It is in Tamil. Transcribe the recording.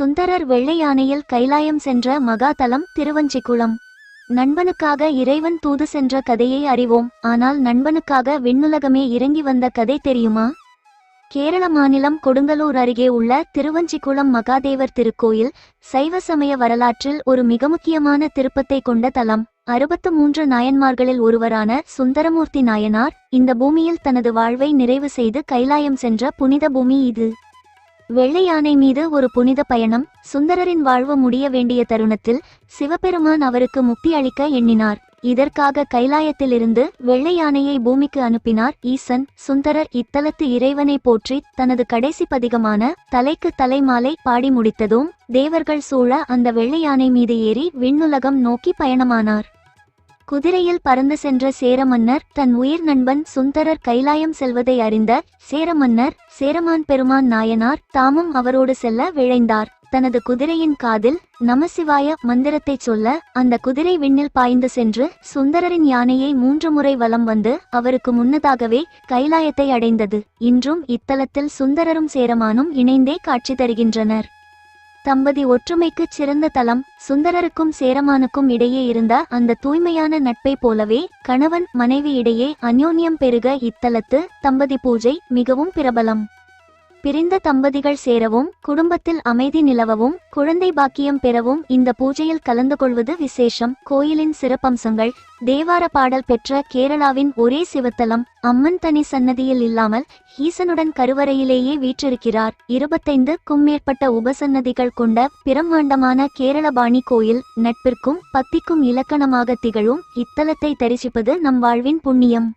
சுந்தரர் வெள்ளை யானையில் கைலாயம் சென்ற மகாதலம் திருவஞ்சிக்குளம். நண்பனுக்காக இறைவன் தூது சென்ற கதையை அறிவோம். ஆனால் நண்பனுக்காக விண்ணுலகமே இறங்கி வந்த கதை தெரியுமா? கேரள மாநிலம் கொடுங்கலூர் அருகே உள்ள திருவஞ்சிக்குளம் மகாதேவர் திருக்கோயில் சைவ சமய வரலாற்றில் ஒரு மிக முக்கியமான திருப்பத்தை கொண்ட தலம். அறுபத்து மூன்று நாயன்மார்களில் ஒருவரான சுந்தரமூர்த்தி நாயனார் இந்த பூமியில் தனது வாழ்வை நிறைவு செய்து கைலாயம் சென்ற புனித பூமி இது. வெள்ளை யானை மீது ஒரு புனித பயணம் சுந்தரரின் வாழ்வு முடிய வேண்டிய தருணத்தில் சிவபெருமான் அவருக்கு முக்தி அளிக்க எண்ணினார். இதற்காக கைலாயத்திலிருந்து வெள்ளை யானையை பூமிக்கு அனுப்பினார் ஈசன். சுந்தரர் இத்தலத்து இறைவனை போற்றி தனது கடைசி பதிகமான தலைக்கு தலைமாலை பாடி முடித்ததும் தேவர்கள் சூழ அந்த வெள்ளை யானை மீது ஏறி விண்ணுலகம் நோக்கி பயணமானார். குதிரையில் பறந்து சென்ற சேரமன்னர் தன் உயிர் நண்பன் சுந்தரர் கைலாயம் செல்வதை அறிந்த சேரமன்னர் சேரமான் பெருமான் நாயனார் தாமும் அவரோடு செல்ல விழைந்தார். தனது குதிரையின் காதில் நமசிவாய மந்திரத்தைச் சொல்ல அந்த குதிரை விண்ணில் பாய்ந்து சென்று சுந்தரரின் யானையை மூன்று முறை வலம் வந்து அவருக்கு முன்னதாகவே கைலாயத்தை அடைந்தது. இன்றும் இத்தலத்தில் சுந்தரரும் சேரமானும் இணைந்தே காட்சி தருகின்றனர். தம்பதி ஒற்றுமைக்கு சிறந்த தலம் சுந்தரருக்கும் சேரமானுக்கும் இடையே இருந்த அந்த தூய்மையான நட்பை போலவே கணவன் மனைவி இடையே அந்யோன்யம் பெருக இத்தலத்து தம்பதி பூஜை மிகவும் பிரபலம். பிரிந்த தம்பதிகள் சேரவும் குடும்பத்தில் அமைதி நிலவவும் குழந்தை பாக்கியம் பெறவும் இந்த பூஜையில் கலந்து கொள்வது விசேஷம். கோயிலின் சிறப்பம்சங்கள் தேவார பாடல் பெற்ற கேரளாவின் ஒரே சிவத்தலம் அம்மன் தனி சன்னதியில் இல்லாமல் ஈசனுடன் கருவறையிலேயே வீற்றிருக்கிறார். இருபத்தைந்துக்கும் மேற்பட்ட உபசன்னதிகள் கொண்ட பிரம்மாண்டமான கேரளபாணி கோயில் நட்பிற்கும் பத்திக்கும் இலக்கணமாக திகழும் இத்தலத்தை தரிசிப்பது நம் வாழ்வின் புண்ணியம்.